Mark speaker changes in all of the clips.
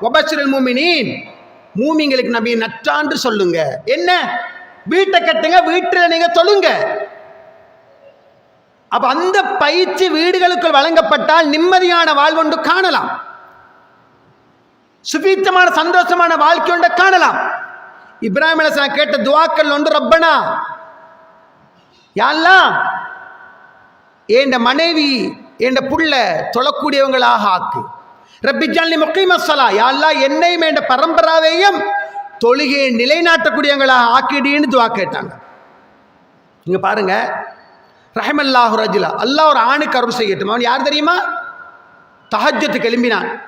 Speaker 1: ஒபச்சிரல் மூமினின். மூமிங்களுக்கு நபி நற்றான்று சொல்லுங்க. என்ன? வீட்டை கட்டுங்க வீட்டில் நீங்க தொழுங்க. அப்ப அந்த பயிற்சி வீடுகளுக்குள் வழங்கப்பட்டால் நிம்மதியான வாழ்வொன்று காணலாம். சுபீத்தமான சந்தோஷமான வாழ்க்கை ஒன்றை காணலாம். இப்ராஹிம் அலைஹிஸ்ஸலாம் கேட்ட துவாக்கள் ஒன்று ரப்பனா யாரெல்லாம் என் மனைவி என் புள்ள தொழக்கூடியவங்களாக ஆக்கு. ரப்பி முக்கிமசலா யாழ்லா என்னையும் என்ற பரம்பராவையும் தொழுகையை நிலைநாட்டக்கூடியவங்களா ஆக்கிடின்னு துவா கேட்டாங்க. நீங்கள் பாருங்க. ரஹமல்லாஹு ரஜிலா. அல்லாஹ் ஒரு ஆணுக்கு அருள் செய்யட்டும். அவன் யார் தெரியுமா? தஹஜத்து எழும்பினான்.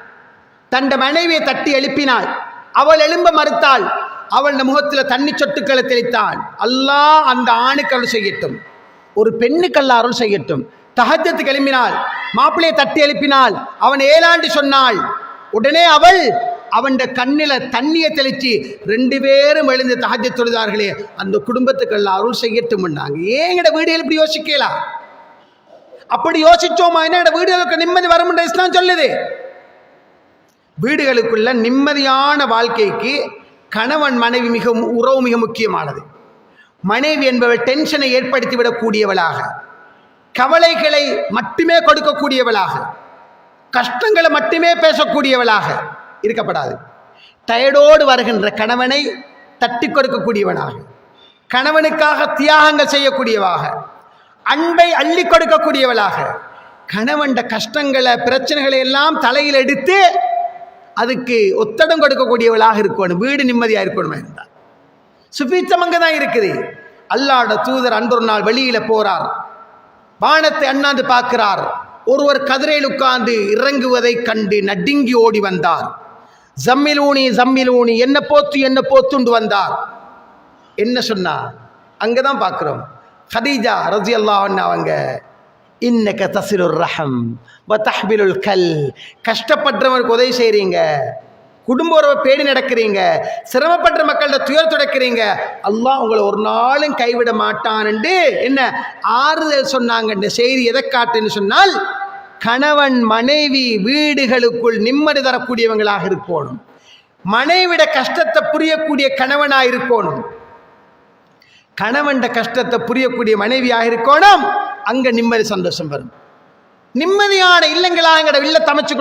Speaker 1: தண்ட மனைவியை தட்டி எழுப்பினாள். அவள் எழும்ப மறுத்தாள். அவள் முகத்தில் தண்ணி சொட்டுக்களை தெளித்தாள். அல்லாஹ் அந்த ஆணுக்கு அருள் செய்யட்டும். ஒரு பெண்ணுக்கு அல்லாஹ் அருள் செய்யட்டும். தகஜத்துக்கு எழுப்பினாள் மாப்பிள்ளையை தட்டி எழுப்பினாள். அவன் ஏலாண்டு சொன்னாள். உடனே அவள் அவன் கண்ணில தண்ணியை தெளிச்சு ரெண்டு பேரும் எழுந்து தகஜ தொழுதார்களே அந்த குடும்பத்துக்கு எல்லாம் அருள் செய்யட்டும் பண்ணாங்க ஏங்கட வீடுகள் இப்படி யோசிக்கலாம் அப்படி யோசிச்சோமா? என்ன வீடுகளுக்கு நிம்மதி வரும் இஸ்லாம் சொல்லுது. வீடுகளுக்குள்ள நிம்மதியான வாழ்க்கைக்கு கணவன் மனைவி மிகவும் உறவு மிக முக்கியமானது. மனைவி என்பவள் டென்ஷனை ஏற்படுத்தி விடக்கூடியவளாக. கவலைகளை மட்டுமே கொடுக்கக்கூடியவளாக கஷ்டங்களை மட்டுமே பேசக்கூடியவளாக இருக்கப்படாது. டயர்டோடு வருகின்ற கணவனை தட்டி கொடுக்கக்கூடியவனாக கணவனுக்காக தியாகங்கள் செய்யக்கூடியவாக அன்பை அள்ளி கொடுக்கக்கூடியவளாக கணவன்ட கஷ்டங்களை பிரச்சனைகளை எல்லாம் தலையில் எடுத்து அதுக்கு ஒத்தடம் கொடுக்கக்கூடியவளாக இருக்கணும். வீடு நிம்மதியாக இருக்கணுமா இருந்தால் சுபீச்சம் அங்கே தான் இருக்குது. அல்லாட தூதர் அன்றொரு நாள் வெளியில் போறார். வானத்தை அண்ணாந்து பார்க்கிறார். ஒருவர் கதிரையில் உட்கார்ந்து இறங்குவதை கண்டு நடுங்கி ஓடி வந்தார். ஜம்மிலூனி ஜம்மிலூனி என்ன போத்து என்ன போத்துண்டு வந்தார். என்ன சொன்னா? அங்கே தான் பார்க்குறோம். ஹதீஜா ரஜி அவங்க இன்னக்க தசிலுர் ரஹம் தஹ்பிலுல் கல். கஷ்டப்படுறவனுக்கு உதவி செய்கிறீங்க குடும்ப உறவை பேடி நடக்கிறீங்க சிரமப்பட்ட மக்கள்கிட்ட துயர் துடைக்கிறீங்க அல்லாஹ் உங்களை ஒரு நாளும் கைவிட மாட்டான்ண்டு என்ன ஆறுதல் சொன்னாங்க இந்த செய்தி எதை காட்டுன்னு சொன்னால் கணவன் மனைவி வீடுகளுக்குள் நிம்மதி தரக்கூடியவங்களாக இருக்கணும் மனைவிட கஷ்டத்தை புரியக்கூடிய கணவனாக இருக்கணும் கணவன்ட கஷ்டத்தை புரியக்கூடிய மனைவியாக இருக்கணும். அங்க நிம்மதி சந்தோஷம் வரும். நிம்மதியான இல்லங்களாக எங்கட இல்ல தமைச்சு